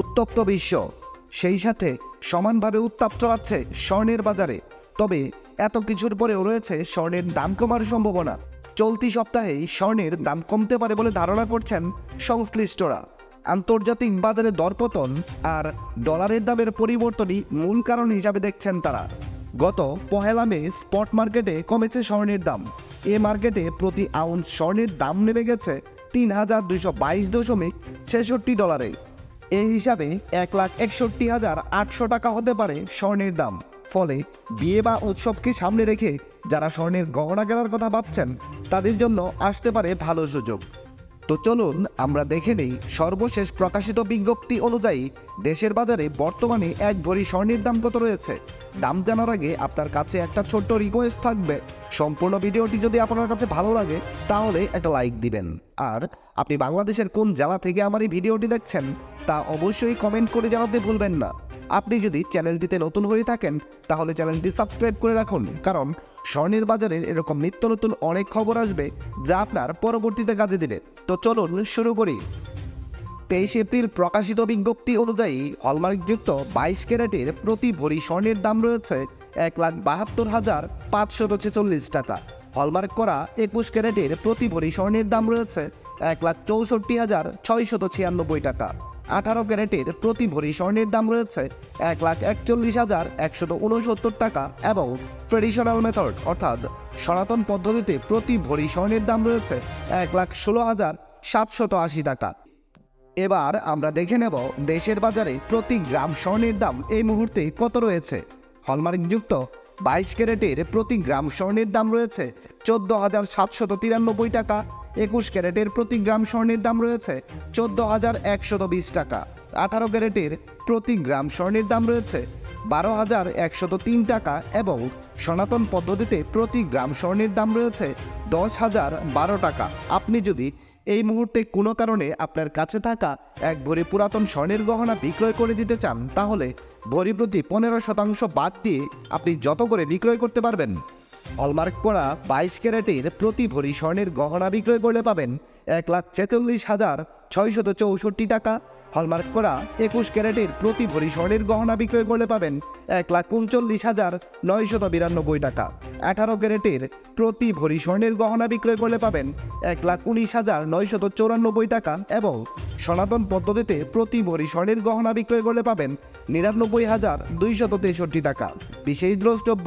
উত্তপ্ত বিশ্ব। সেই সাথে সমানভাবে উত্তাপ চলাচ্ছে স্বর্ণের বাজারে। তবে এত কিছুর পরেও রয়েছে স্বর্ণের দাম কমার সম্ভাবনা। চলতি সপ্তাহেই স্বর্ণের দাম কমতে পারে বলে ধারণা করছেন সংশ্লিষ্টরা। আন্তর্জাতিক বাজারে দরপতন আর ডলারের দামের পরিবর্তনই মূল কারণ হিসাবে দেখছেন তারা। গত পহেলা মে স্পট মার্কেটে কমেছে স্বর্ণের দাম। এ মার্কেটে প্রতি আউন্স স্বর্ণের দাম নেমে গেছে তিন হাজার দুইশো বাইশ দশমিক ছেষট্টি ডলারে। এই হিসাবে এক লাখ একষট্টি হাজার আটশো টাকা হতে পারে স্বর্ণের দাম। ফলে বিয়ে বা উৎসবকে সামনে রেখে যারা স্বর্ণের গহনা কেনার কথা ভাবছেন, তাদের জন্য আসতে পারে ভালো সুযোগ। তো চলুন আমরা দেখে নেই সর্বশেষ প্রকাশিত বিজ্ঞপ্তি অনুযায়ী দেশের বাজারে বর্তমানে এক ভরি স্বর্ণের দাম কত রয়েছে? দাম জানার আগে আপনার কাছে একটা ছোট্ট রিকোয়েস্ট থাকবে। সম্পূর্ণ ভিডিওটি যদি আপনার কাছে ভালো লাগে, তাহলে একটা লাইক দিবেন। আর আপনি বাংলাদেশের কোন জেলা থেকে আমার এই ভিডিওটি দেখছেন তা অবশ্যই কমেন্ট করে জানাতে ভুলবেন না। আপনি যদি চ্যানেলটিতে নতুন হয়ে থাকেন, তাহলে চ্যানেলটি সাবস্ক্রাইব করে রাখুন। কারণ স্বর্ণের বাজারের এরকম নিত্য নতুন অনেক খবর আসবে, যা আপনার পরবর্তীতে কাজে দিবে। তো চলুন শুরু করি। তেইশ এপ্রিল প্রকাশিত বিজ্ঞপ্তি অনুযায়ী হলমার্কযুক্ত বাইশ ক্যারেটের প্রতি ভরি স্বর্ণের দাম রয়েছে এক লাখ বাহাত্তর হাজার পাঁচশত ছেচল্লিশ টাকা। হলমার্ক করা একুশ ক্যারেটের প্রতি ভরি স্বর্ণের দাম রয়েছে এক লাখ চৌষট্টি হাজার ছয়শত ছিয়ানব্বই টাকা। আঠারো ক্যারেটের প্রতি ভরি স্বর্ণের দাম রয়েছে এক লাখ একচল্লিশ হাজার একশত উনসত্তর টাকা এবং ট্রেডিশনাল মেথড, অর্থাৎ সনাতন পদ্ধতিতে প্রতি ভরি স্বর্ণের দাম রয়েছে এক লাখ ষোলো হাজার সাতশত আশি টাকা। এবার আমরা দেখে নেব দেশের বাজারে প্রতি গ্রাম স্বর্ণের দাম এই মুহূর্তে কত রয়েছে। হলমার্কযুক্ত বাইশ ক্যারেটের প্রতি গ্রাম স্বর্ণের দাম রয়েছে চোদ্দ হাজার সাতশত তিরানব্বই টাকা একুশ ক্যারেটের প্রতি গ্রাম স্বর্ণের দাম রয়েছে চোদ্দ হাজার একশত বিশ টাকা। আঠারো ক্যারেটের প্রতি গ্রাম স্বর্ণের দাম রয়েছে বারো হাজার একশত তিন টাকা এবং সনাতন পদ্ধতিতে প্রতি গ্রাম স্বর্ণের দাম রয়েছে দশ হাজার বারো টাকা। আপনি যদি এই মুহূর্তে কোনো কারণে আপনার কাছে থাকা এক ভরি পুরাতন স্বর্ণের গহনা বিক্রয় করে দিতে চান, তাহলে ভরি প্রতি পনেরো শতাংশ বাদ দিয়ে আপনি যত করে বিক্রয় করতে পারবেন হলমার্ক করা বাইশ ক্যারেটের প্রতি ভরি স্বর্ণের গহনা বিক্রয় করলে পাবেন এক লাখ ছেচল্লিশ হাজার ছয়শত চৌষট্টি টাকা। হলমার্ক করা একুশ ক্যারেটের প্রতি ভরি স্বর্ণের গহনা বিক্রয় করলে পাবেন এক লাখ উনচল্লিশ হাজার নয়শত বিরানব্বই টাকা। আঠারো ক্যারেটের প্রতি ভরি স্বর্ণের গহনা বিক্রয় করলে পাবেন এক লাখ উনিশ হাজার নয়শত চৌরানব্বই টাকা এবং সনাতন পদ্ধতিতে প্রতি ভরি স্বর্ণের গহনা বিক্রয় করলে পাবেন নিরানব্বই হাজার দুইশত তেষট্টি টাকা। বিশেষ দ্রষ্টব্য